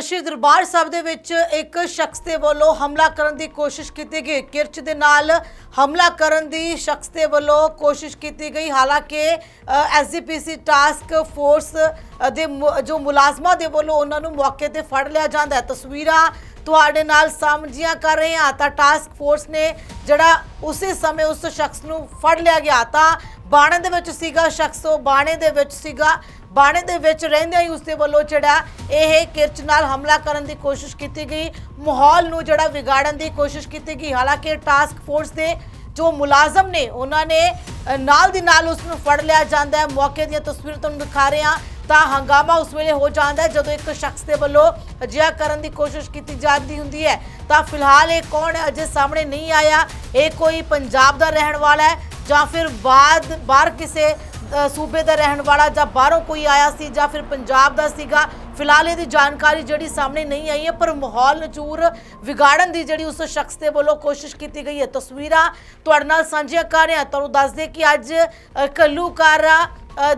ਸ਼੍ਰੀ ਦਰਬਾਰ ਸਾਹਿਬ ਦੇ ਵਿੱਚ ਇੱਕ ਸ਼ਖਸ ਦੇ ਵੱਲੋਂ ਹਮਲਾ ਕਰਨ ਦੀ ਕੋਸ਼ਿਸ਼ ਕੀਤੀ ਗਈ। ਕਿਰਚ ਦੇ ਨਾਲ ਹਮਲਾ ਕਰਨ ਦੀ ਸ਼ਖਸ ਦੇ ਵੱਲੋਂ ਕੋਸ਼ਿਸ਼ ਕੀਤੀ ਗਈ। ਹਾਲਾਂਕਿ ਐਸਜੀਪੀਸੀ ਟਾਸਕ ਫੋਰਸ ਦੇ ਮੁ- ਜੋ ਮੁਲਾਜ਼ਮਾਂ ਦੇ ਵੱਲੋਂ ਉਹਨਾਂ ਨੂੰ ਮੌਕੇ ਤੇ ਫੜ ਲਿਆ ਜਾਂਦਾ ਹੈ। ਤਸਵੀਰਾਂ ਤੁਹਾਡੇ ਨਾਲ ਸਾਂਝੀਆਂ ਕਰ ਰਹੇ ਹਾਂ। ਤਾਂ ਟਾਸਕ ਫੋਰਸ ਨੇ ਜਿਹੜਾ ਉਸੇ ਸਮੇਂ ਉਸ ਸ਼ਖਸ ਨੂੰ ਫੜ ਲਿਆ ਗਿਆ। ਤਾਂ ਬਾਣੇ ਦੇ ਵਿੱਚ ਸੀਗਾ, ਸ਼ਖਸ ਉਹ ਬਾਣੇ ਦੇ ਵਿੱਚ ਸੀਗਾ। ਬਾਣੇ ਦੇ ਵਿੱਚ ਰਹਿੰਦਿਆਂ ਹੀ ਉਸਦੇ ਵੱਲੋਂ ਜਿਹੜਾ ਇਹ ਕਿਰਚ ਨਾਲ ਹਮਲਾ ਕਰਨ ਦੀ ਕੋਸ਼ਿਸ਼ ਕੀਤੀ ਗਈ। ਮਾਹੌਲ ਨੂੰ ਜਿਹੜਾ ਵਿਗਾੜਨ ਦੀ ਕੋਸ਼ਿਸ਼ ਕੀਤੀ ਗਈ। ਹਾਲਾਂਕਿ ਟਾਸਕ ਫੋਰਸ ਦੇ ਜੋ ਮੁਲਾਜ਼ਮ ਨੇ, ਉਹਨਾਂ ਨੇ ਨਾਲ ਦੀ ਨਾਲ ਉਸ ਨੂੰ ਫੜ ਲਿਆ ਜਾਂਦਾ ਹੈ। ਮੌਕੇ ਦੀਆਂ ਤਸਵੀਰਾਂ ਤੁਹਾਨੂੰ ਦਿਖਾ ਰਹੇ ਹਾਂ। ਤਾਂ ਹੰਗਾਮਾ ਉਸ ਵੇਲੇ ਹੋ ਜਾਂਦਾ ਹੈ, ਜਦੋਂ ਇੱਕ ਸ਼ਖਸ ਦੇ ਵੱਲੋਂ ਅਜਿਹਾ ਕਰਨ ਦੀ ਕੋਸ਼ਿਸ਼ ਕੀਤੀ ਜਾਂਦੀ ਹੁੰਦੀ ਹੈ। ਤਾਂ ਫਿਲਹਾਲ ਇਹ ਕੌਣ ਹੈ? ਅਜੇ ਸਾਹਮਣੇ ਨਹੀਂ ਆਇਆ। ਇਹ ਕੋਈ ਪੰਜਾਬ ਦਾ ਰਹਿਣ ਵਾਲਾ ਹੈ ਜਾਂ ਫਿਰ ਬਾਅਦ, ਬਾਹਰ ਕਿਸੇ ਸੂਬੇ ਦਾ ਰਹਿਣ ਵਾਲਾ ਜਾਂ ਬਾਹਰੋਂ ਕੋਈ ਆਇਆ ਸੀ ਜਾਂ ਫਿਰ ਪੰਜਾਬ ਦਾ ਸੀਗਾ ਫਿਲਹਾਲ ਇਹਦੀ ਜਾਣਕਾਰੀ ਜਿਹੜੀ ਸਾਹਮਣੇ ਨਹੀਂ ਆਈ ਹੈ ਪਰ ਮਾਹੌਲ ਨਚੂਰ ਵਿਗਾੜਨ ਦੀ ਜਿਹੜੀ ਉਸ ਸ਼ਖਸ ਦੇ ਵੱਲੋਂ ਕੋਸ਼ਿਸ਼ ਕੀਤੀ ਗਈ ਹੈ। ਤਸਵੀਰਾਂ ਤੁਹਾਡੇ ਨਾਲ ਸਾਂਝੀਆਂ ਕਰ ਰਿਹਾ ਤੁਹਾਨੂੰ ਦੱਸ ਦੇ ਕਿ ਅੱਜ ਅ,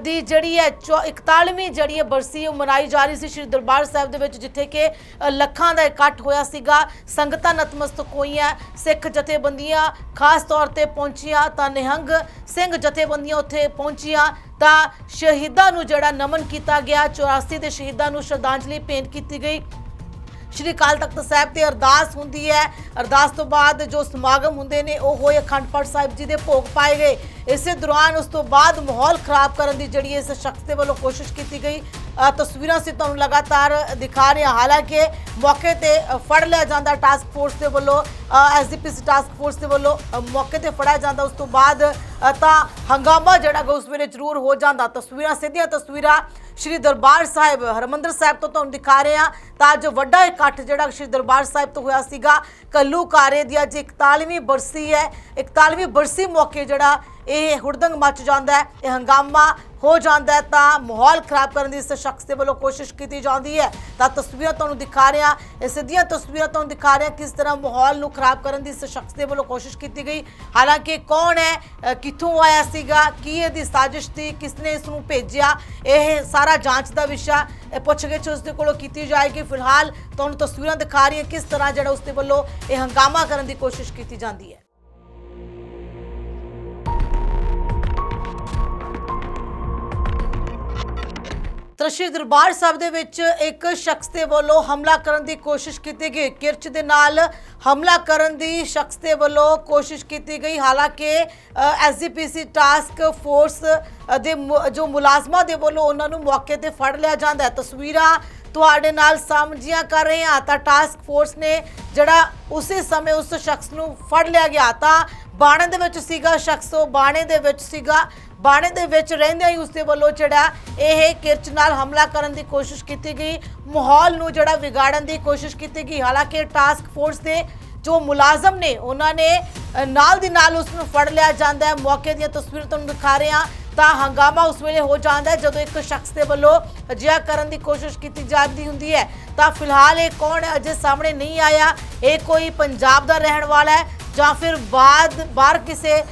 ਦੀ ਜਿਹੜੀ ਹੈ ਚੌ- 41ਵੀਂ ਜਿਹੜੀ ਹੈ ਬਰਸੀ ਉਹ ਮਨਾਈ ਜਾ ਰਹੀ ਸੀ ਸ਼੍ਰੀ ਦਰਬਾਰ ਸਾਹਿਬ ਦੇ ਵਿੱਚ, ਜਿੱਥੇ ਕਿ ਲੱਖਾਂ ਦਾ ਇਕੱਠ ਹੋਇਆ ਸੀਗਾ। ਸੰਗਤਾਂ ਨਤਮਸਤਕ ਹੋਈਆਂ, ਸਿੱਖ ਜਥੇਬੰਦੀਆਂ ਖਾਸ ਤੌਰ ਤੇ ਪਹੁੰਚੀਆਂ ਤਾਂ ਨਿਹੰਗ ਸਿੰਘ ਜਥੇਬੰਦੀਆਂ ਉੱਥੇ ਪਹੁੰਚੀਆਂ ਤਾਂ ਸ਼ਹੀਦਾਂ ਨੂੰ ਜਿਹੜਾ ਨਮਨ ਕੀਤਾ ਗਿਆ 84 ਦੇ ਸ਼ਹੀਦਾਂ ਨੂੰ ਸ਼ਰਧਾਂਜਲੀ ਭੇਂਟ ਕੀਤੀ ਗਈ। ਸ਼੍ਰੀ ਅਕਾਲ ਤਖਤ ਸਾਹਿਬ ਤੇ ਅਰਦਾਸ ਹੁੰਦੀ ਹੈ। ਅਰਦਾਸ ਤੋਂ ਬਾਅਦ ਜੋ ਸਮਾਗਮ ਹੁੰਦੇ ਨੇ, ਉਹ ਹੋਏ ਅਖੰਡ ਪਾਠ ਸਾਹਿਬ ਜੀ ਦੇ ਭੋਗ ਪਾਏ ਗਏ। ਇਸੇ ਦੌਰਾਨ ਉਸ ਤੋਂ ਬਾਅਦ ਮਾਹੌਲ ਖਰਾਬ ਕਰਨ ਦੀ ਜਿਹੜੀ ਇਸ ਸ਼ਖਸ ਦੇ ਵੱਲੋਂ ਕੋਸ਼ਿਸ਼ ਕੀਤੀ ਗਈ। ਤਸਵੀਰਾਂ ਸੀ ਤੁਹਾਨੂੰ ਲਗਾਤਾਰ ਦਿਖਾ ਰਹੇ ਹਾਂ। ਹਾਲਾਂਕਿ ਮੌਕੇ ਤੇ ਫੜ ਲਿਆ ਜਾਂਦਾ ਟਾਸਕ ਫੋਰਸ ਦੇ ਵੱਲੋਂ ਐਸਡੀਪੀਸੀ ਟਾਸਕ ਫੋਰਸ ਦੇ ਵੱਲੋਂ ਮੌਕੇ ਤੇ ਫੜਿਆ ਜਾਂਦਾ। ਉਸ ਤੋਂ ਬਾਅਦ ਤਾਂ ਹੰਗਾਮਾ ਜਿਹੜਾ ਗਾ, ਉਸ ਵੇਲੇ ਜ਼ਰੂਰ ਹੋ ਜਾਂਦਾ। ਤਸਵੀਰਾਂ, ਸਿੱਧੀਆਂ ਤਸਵੀਰਾਂ ਸ਼੍ਰੀ ਦਰਬਾਰ ਸਾਹਿਬ, ਹਰਮੰਦਰ ਸਾਹਿਬ ਤੋਂ ਤੁਹਾਨੂੰ ਦਿਖਾ ਰਹੇ ਹਾਂ। ਤਾਂ ਅੱਜ ਵੱਡਾ ਇਕੱਠ ਜਿਹੜਾ ਸ਼੍ਰੀ ਦਰਬਾਰ ਸਾਹਿਬ ਤੋਂ ਹੋਇਆ ਸੀਗਾ, ਕੱਲੂ ਕਾਰੇ ਦੀ ਅੱਜ 41ਵੀਂ ਬਰਸੀ ਹੈ। 41ਵੀਂ ਬਰਸੀ ਮੌਕੇ ਜਿਹੜਾ ਇਹ ਹੁੜਦੰਗ ਮਚ ਜਾਂਦਾ ਹੈ, ਇਹ ਹੰਗਾਮਾ ਹੋ ਜਾਂਦਾ ਤਾਂ ਮਾਹੌਲ ਖਰਾਬ ਕਰਨ ਦੀ ਇਸ ਸ਼ਖਸ ਦੇ ਵੱਲੋਂ ਕੋਸ਼ਿਸ਼ ਕੀਤੀ ਜਾਂਦੀ ਹੈ। ਤਾਂ ਤਸਵੀਰਾਂ ਤੁਹਾਨੂੰ ਦਿਖਾ ਰਿਹਾ ਇਹ ਸਿੱਧੀਆਂ ਤਸਵੀਰਾਂ ਤੁਹਾਨੂੰ ਦਿਖਾ ਰਿਹਾ ਕਿਸ ਤਰ੍ਹਾਂ ਮਾਹੌਲ ਨੂੰ ਖਰਾਬ ਕਰਨ ਦੀ ਇਸ ਸ਼ਖਸ ਦੇ ਵੱਲੋਂ ਕੋਸ਼ਿਸ਼ ਕੀਤੀ ਗਈ। ਹਾਲਾਂਕਿ ਕੌਣ ਹੈ ਕਿੱਥੋਂ ਆਇਆ ਸੀਗਾ? ਕੀ ਇਹਦੀ ਸਾਜ਼ਿਸ਼ ਸੀ? ਕਿਸਨੇ ਇਸ ਨੂੰ ਭੇਜਿਆ? ਇਹ ਸਾਰਾ ਜਾਂਚ ਦਾ ਵਿਸ਼ਾ, ਇਹ ਪੁੱਛਗਿੱਛ ਉਸ ਦੇ ਕੋਲੋਂ ਕੀਤੀ ਜਾਏਗੀ। ਫਿਲਹਾਲ ਤੁਹਾਨੂੰ ਤਸਵੀਰਾਂ ਦਿਖਾ ਰਹੀ ਹਾਂ ਕਿਸ ਤਰ੍ਹਾਂ ਜਿਹੜਾ ਉਸ ਦੇ ਵੱਲੋਂ ਇਹ ਹੰਗਾਮਾ ਕਰਨ ਦੀ ਕੋਸ਼ਿਸ਼ ਕੀਤੀ ਜਾਂਦੀ ਹੈ। ਤਾਂ ਸ਼੍ਰੀ ਦਰਬਾਰ ਸਾਹਿਬ ਦੇ ਵਿੱਚ ਇੱਕ ਸ਼ਖਸ ਦੇ ਵੱਲੋਂ ਹਮਲਾ ਕਰਨ ਦੀ ਕੋਸ਼ਿਸ਼ ਕੀਤੀ ਗਈ। ਕਿਰਚ ਦੇ ਨਾਲ ਹਮਲਾ ਕਰਨ ਦੀ ਸ਼ਖਸ ਦੇ ਵੱਲੋਂ ਕੋਸ਼ਿਸ਼ ਕੀਤੀ ਗਈ। ਹਾਲਾਂਕਿ ਐਸਜੀਪੀਸੀ ਟਾਸਕ ਫੋਰਸ ਦੇ ਮੁ- ਜੋ ਮੁਲਾਜ਼ਮਾਂ ਦੇ ਵੱਲੋਂ ਉਹਨਾਂ ਨੂੰ ਮੌਕੇ ਤੇ ਫੜ ਲਿਆ ਜਾਂਦਾ ਹੈ। ਤਸਵੀਰਾਂ ਤੁਹਾਡੇ ਨਾਲ ਸਾਂਝੀਆਂ ਕਰ ਰਹੇ ਹਾਂ। ਤਾਂ ਟਾਸਕ ਫੋਰਸ ਨੇ ਜਿਹੜਾ ਉਸੇ ਸਮੇਂ ਉਸ ਸ਼ਖਸ ਨੂੰ ਫੜ ਲਿਆ ਗਿਆ। ਤਾਂ ਬਾਣੇ ਦੇ ਵਿੱਚ ਸੀਗਾ, ਸ਼ਖਸ ਉਹ ਬਾਣੇ ਦੇ ਵਿੱਚ ਸੀਗਾ। ਬਾਣੇ ਦੇ ਵਿੱਚ ਰਹਿੰਦਿਆਂ ਹੀ ਉਸਦੇ ਵੱਲੋਂ ਜਿਹੜਾ ਇਹ ਕਿਰਚ ਨਾਲ ਹਮਲਾ ਕਰਨ ਦੀ ਕੋਸ਼ਿਸ਼ ਕੀਤੀ ਗਈ। ਮਾਹੌਲ ਨੂੰ ਜਿਹੜਾ ਵਿਗਾੜਨ ਦੀ ਕੋਸ਼ਿਸ਼ ਕੀਤੀ ਗਈ। ਹਾਲਾਂਕਿ ਟਾਸਕ ਫੋਰਸ ਦੇ ਜੋ ਮੁਲਾਜ਼ਮ ਨੇ, ਉਹਨਾਂ ਨੇ ਨਾਲ ਦੀ ਨਾਲ ਉਸ ਨੂੰ ਫੜ ਲਿਆ ਜਾਂਦਾ ਹੈ। ਮੌਕੇ ਦੀਆਂ ਤਸਵੀਰਾਂ ਤੁਹਾਨੂੰ ਦਿਖਾ ਰਹੇ ਹਾਂ। ਤਾਂ ਹੰਗਾਮਾ ਉਸ ਵੇਲੇ ਹੋ ਜਾਂਦਾ ਹੈ ਜਦੋਂ ਇੱਕ ਸ਼ਖਸ ਦੇ ਵੱਲੋਂ ਅਜਿਹਾ ਕਰਨ ਦੀ ਕੋਸ਼ਿਸ਼ ਕੀਤੀ ਜਾਂਦੀ ਹੁੰਦੀ ਹੈ। ਤਾਂ ਫਿਲਹਾਲ ਇਹ ਕੌਣ ਹੈ? ਅਜੇ ਸਾਹਮਣੇ ਨਹੀਂ ਆਇਆ। ਇਹ ਕੋਈ ਪੰਜਾਬ ਦਾ ਰਹਿਣ ਵਾਲਾ ਹੈ। ਜਾਂ ਫਿਰ ਬਾਅਦ ਬਾਹਰ ਕਿਸੇ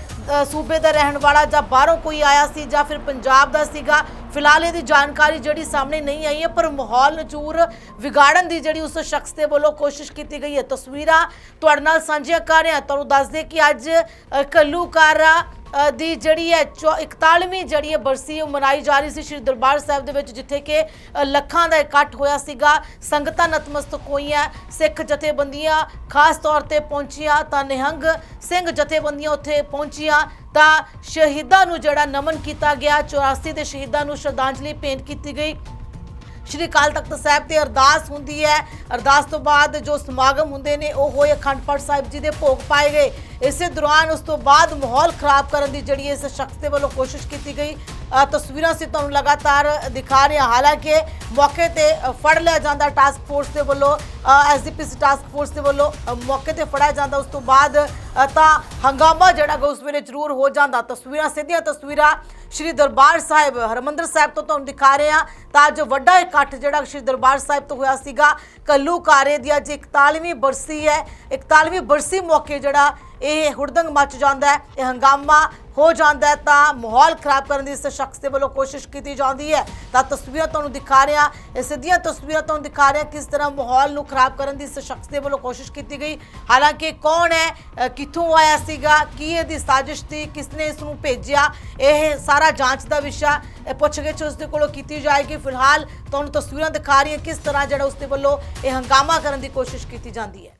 ਸੂਬੇ ਦਾ ਰਹਿਣ ਵਾਲਾ ਜਾਂ ਬਾਹਰੋਂ ਕੋਈ ਆਇਆ ਸੀ ਜਾਂ ਫਿਰ ਪੰਜਾਬ ਦਾ ਸੀਗਾ ਫਿਲਹਾਲ ਇਹਦੀ ਜਾਣਕਾਰੀ ਜਿਹੜੀ ਸਾਹਮਣੇ ਨਹੀਂ ਆਈ ਹੈ ਪਰ ਮਾਹੌਲ ਨਚੂਰ ਵਿਗਾੜਨ ਦੀ ਜਿਹੜੀ ਉਸ ਸ਼ਖਸ ਦੇ ਵੱਲੋਂ ਕੋਸ਼ਿਸ਼ ਕੀਤੀ ਗਈ ਹੈ। ਤਸਵੀਰਾਂ ਤੁਹਾਡੇ ਨਾਲ ਸਾਂਝੀਆਂ ਕਰ ਰਿਹਾ ਤੁਹਾਨੂੰ ਦੱਸ ਦੇ ਕਿ ਅੱਜ ਅ, ਦੀ ਜਿਹੜੀ ਹੈ ਚੌ- 41ਵੀਂ ਜਿਹੜੀ ਹੈ ਬਰਸੀ ਉਹ ਮਨਾਈ ਜਾ ਰਹੀ ਸੀ ਸ਼੍ਰੀ ਦਰਬਾਰ ਸਾਹਿਬ ਦੇ ਵਿੱਚ, ਜਿੱਥੇ ਕਿ ਲੱਖਾਂ ਦਾ ਇਕੱਠ ਹੋਇਆ ਸੀਗਾ। ਸੰਗਤਾਂ ਨਤਮਸਤਕ ਹੋਈਆਂ, ਸਿੱਖ ਜਥੇਬੰਦੀਆਂ ਖਾਸ ਤੌਰ ਤੇ ਪਹੁੰਚੀਆਂ ਤਾਂ ਨਿਹੰਗ ਸਿੰਘ ਜਥੇਬੰਦੀਆਂ ਉੱਥੇ ਪਹੁੰਚੀਆਂ ਤਾਂ ਸ਼ਹੀਦਾਂ ਨੂੰ ਜਿਹੜਾ ਨਮਨ ਕੀਤਾ ਗਿਆ। 84 ਦੇ ਸ਼ਹੀਦਾਂ ਨੂੰ ਸ਼ਰਧਾਂਜਲੀ ਭੇਂਟ ਕੀਤੀ ਗਈ। ਸ਼੍ਰੀ ਅਕਾਲ ਤਖਤ ਸਾਹਿਬ ਤੇ ਅਰਦਾਸ ਹੁੰਦੀ ਹੈ। ਅਰਦਾਸ ਤੋਂ ਬਾਅਦ ਜੋ ਸਮਾਗਮ ਹੁੰਦੇ ਨੇ, ਉਹ ਹੋਏ ਅਖੰਡ ਪਾਠ ਸਾਹਿਬ ਜੀ ਦੇ ਭੋਗ ਪਾਏ ਗਏ। ਇਸੇ ਦੌਰਾਨ ਉਸ ਤੋਂ ਬਾਅਦ ਮਾਹੌਲ ਖਰਾਬ ਕਰਨ ਦੀ ਜਿਹੜੀ ਇਸ ਸ਼ਖਸ ਦੇ ਵੱਲੋਂ ਕੋਸ਼ਿਸ਼ ਕੀਤੀ ਗਈ। ਤਸਵੀਰਾਂ ਸੀ ਤੁਹਾਨੂੰ ਲਗਾਤਾਰ ਦਿਖਾ ਰਹੇ ਹਾਂ। ਹਾਲਾਂਕਿ ਮੌਕੇ ਤੇ ਫੜ ਲਿਆ ਜਾਂਦਾ ਟਾਸਕ ਫੋਰਸ ਦੇ ਵੱਲੋਂ। ਐਸਡੀਪੀਸੀ ਟਾਸਕ ਫੋਰਸ ਦੇ ਵੱਲੋਂ ਮੌਕੇ ਤੇ ਫੜਿਆ ਜਾਂਦਾ। ਉਸ ਤੋਂ ਬਾਅਦ ਤਾਂ ਹੰਗਾਮਾ ਜਿਹੜਾ ਗਾ, ਉਸ ਵੇਲੇ ਜ਼ਰੂਰ ਹੋ ਜਾਂਦਾ। ਤਸਵੀਰਾਂ, ਸਿੱਧੀਆਂ ਤਸਵੀਰਾਂ ਸ਼੍ਰੀ ਦਰਬਾਰ ਸਾਹਿਬ, ਹਰਮੰਦਰ ਸਾਹਿਬ ਤੋਂ ਤੁਹਾਨੂੰ ਦਿਖਾ ਰਹੇ ਹਾਂ। ਤਾਂ ਅੱਜ ਵੱਡਾ ਇਕੱਠ ਜਿਹੜਾ ਸ਼੍ਰੀ ਦਰਬਾਰ ਸਾਹਿਬ ਤੋਂ ਹੋਇਆ ਸੀਗਾ, ਕੱਲੂ ਕਾਰੇ ਦੀ ਅੱਜ 41ਵੀਂ ਬਰਸੀ ਹੈ। 41ਵੀਂ ਬਰਸੀ ਮੌਕੇ ਜਿਹੜਾ ਇਹ ਹੁੜਦੰਗ ਮਚ ਜਾਂਦਾ ਹੈ, ਇਹ ਹੰਗਾਮਾ ਹੋ ਜਾਂਦਾ ਹੈ। ਤਾਂ ਮਾਹੌਲ ਖਰਾਬ ਕਰਨ ਦੀ ਇਸ ਸ਼ਖਸ ਦੇ ਵੱਲੋਂ ਕੋਸ਼ਿਸ਼ ਕੀਤੀ ਜਾਂਦੀ ਹੈ। ਤਾਂ ਤਸਵੀਰਾਂ ਤੁਹਾਨੂੰ ਦਿਖਾ ਰਹੇ ਹਾਂ, ਇਹ ਸਿੱਧੀਆਂ ਤਸਵੀਰਾਂ ਤੁਹਾਨੂੰ ਦਿਖਾ ਰਹੇ ਹਾਂ ਕਿਸ ਤਰ੍ਹਾਂ ਮਾਹੌਲ ਨੂੰ ਖਰਾਬ ਕਰਨ ਦੀ ਇਸ ਸ਼ਖਸ ਦੇ ਵੱਲੋਂ ਕੋਸ਼ਿਸ਼ ਕੀਤੀ ਗਈ। ਹਾਲਾਂਕਿ ਕੌਣ ਹੈ ਕਿੱਥੋਂ ਆਇਆ ਸੀਗਾ, ਕੀ ਇਹਦੀ ਸਾਜ਼ਿਸ਼ ਸੀ, ਕਿਸਨੇ ਇਸ ਨੂੰ ਭੇਜਿਆ, ਇਹ ਸਾਰਾ ਜਾਂਚ ਦਾ ਵਿਸ਼ਾ ਪੁੱਛਗਿੱਛ ਉਸ ਦੇ ਕੋਲੋਂ ਕੀਤੀ ਜਾਏਗੀ। ਫਿਲਹਾਲ ਤੁਹਾਨੂੰ ਤਸਵੀਰਾਂ ਦਿਖਾ ਰਹੀ ਹਾਂ ਕਿਸ ਤਰ੍ਹਾਂ ਜਿਹੜਾ ਉਸ ਦੇ ਵੱਲੋਂ ਇਹ ਹੰਗਾਮਾ ਕਰਨ ਦੀ ਕੋਸ਼ਿਸ਼ ਕੀਤੀ ਜਾਂਦੀ ਹੈ।